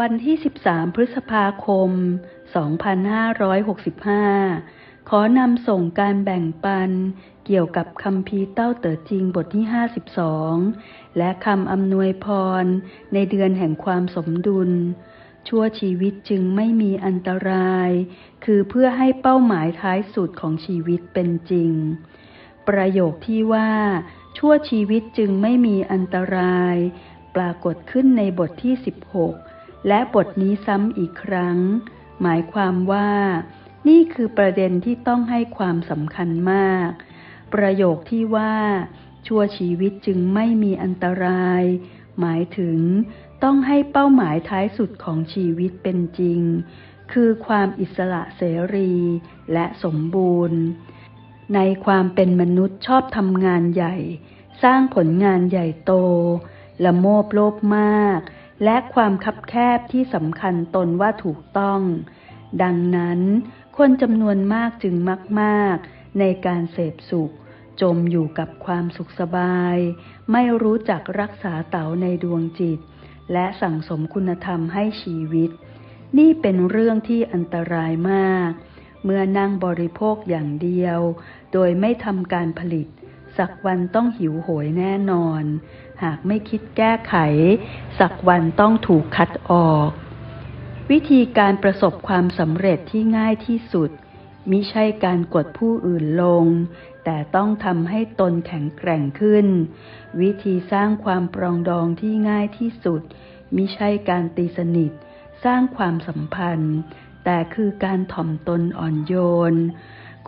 วันที่ 13 พฤษภาคม 2565 ขอนำส่งการแบ่งปัน เกี่ยวกับคำพีเต้าเต๋อจริงบทที่ 52 และคำอำนวยพร ในเดือนแห่งความสมดุล ชั่วชีวิตจึงไม่มีอันตราย คือเพื่อให้เป้าหมายท้ายสุดของชีวิตเป็นจริง ประโยคที่ว่า ชั่วชีวิตจึงไม่มีอันตราย ปรากฏขึ้นในบทที่ 16 และบทนี้ซ้ำอีกครั้ง หมายความว่า นี่คือประเด็นที่ต้องให้ความสำคัญมาก ประโยคที่ว่า ชั่วชีวิตจึงไม่มีอันตราย หมายถึง ต้องให้เป้าหมายท้ายสุดของชีวิตเป็นจริง คือความอิสระเสรีและสมบูรณ์ ในความเป็นมนุษย์ชอบทำงานใหญ่ สร้างผลงานใหญ่โต ละโมบโลภมาก และความคับแคบที่สำคัญตนว่าถูกต้อง ดังนั้น คนจำนวนมากจึงมักมากในการเสพสุข จมอยู่กับความสุขสบาย ไม่รู้จักรักษาเต๋าในดวงจิต และสั่งสมคุณธรรมให้ชีวิต นี่เป็นเรื่องที่อันตรายมาก เมื่อนั่งบริโภคอย่างเดียว โดยไม่ทำการผลิต สักวันต้องหิวโหยแน่นอน หากไม่คิดแก้ไข สักวันต้องถูกคัดออก วิธีการประสบความสำเร็จที่ง่ายที่สุดมิใช่การกดผู้อื่นลง แต่ต้องทำให้ตนแข็งแกร่งขึ้น วิธีสร้างความปรองดองที่ง่ายที่สุดมิใช่การตีสนิท สร้างความสัมพันธ์ แต่คือการถ่อมตนอ่อนโยน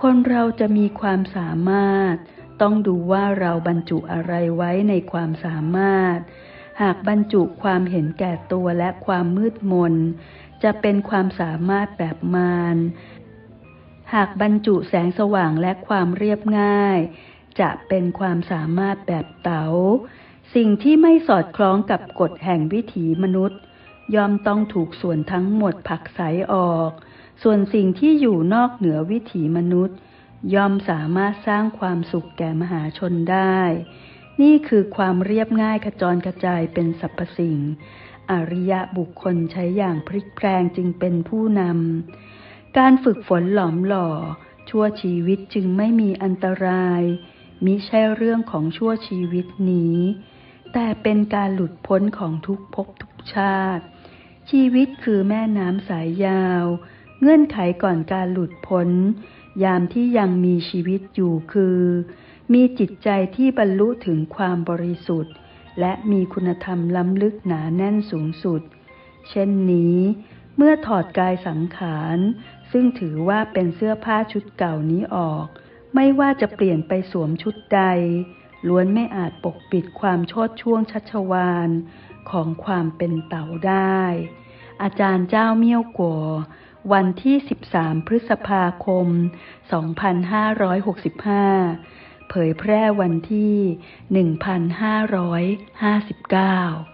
คนเราจะมีความสามารถ ต้องดูว่าเราบรรจุอะไรไว้ในความสามารถ หากบรรจุความเห็นแก่ตัวและความมืดมน จะเป็นความสามารถแบบมารหากบรรจุแสงสว่างและความเรียบง่าย จะเป็นความสามารถแบบเตา๋า สิ่งที่ไม่สอดคล้องกับกฎแห่งวิถีมนุษย์ ย่อมต้องถูกส่วนทั้งหมดผลักไสออก ส่วนสิ่งที่อยู่นอกเหนือวิถีมนุษย์ ย่อมสามารถสร้างความสุขแก่มหาชนได้ นี่คือความเรียบง่ายขจรกระจายเป็นสรรพสิ่ง อริยะบุคคลใช้อย่างพลิกแพลงจึงเป็นผู้นำ การฝึกฝนหลอมหล่อ ชั่วชีวิตจึงไม่มีอันตราย มิใช่เรื่องของชั่วชีวิตนี้ แต่เป็นการหลุดพ้นของทุกภพทุกชาติ ชีวิตคือแม่น้ำสายยาว เงื่อนไขก่อนการหลุดพ้น ยามที่ยังมีชีวิตอยู่คือ มีจิตใจที่บรรลุถึงความบริสุทธิ์ และมีคุณธรรมล้ำลึกหนาแน่นสูงสุด เช่นนี้ เมื่อถอดกายสังขาร ซึ่งถือว่าเป็นเสื้อผ้าชุดเก่านี้ออก ไม่ว่าจะเปลี่ยนไปสวมชุดใด ล้วนไม่อาจปกปิดความโชดช่วงชัชวานของความเป็นเต่าได้ อาจารย์เจ้าเมี่ยวกัว วันที่ 13 พฤษภาคม 2565 เผยแพร่วันที่ 1559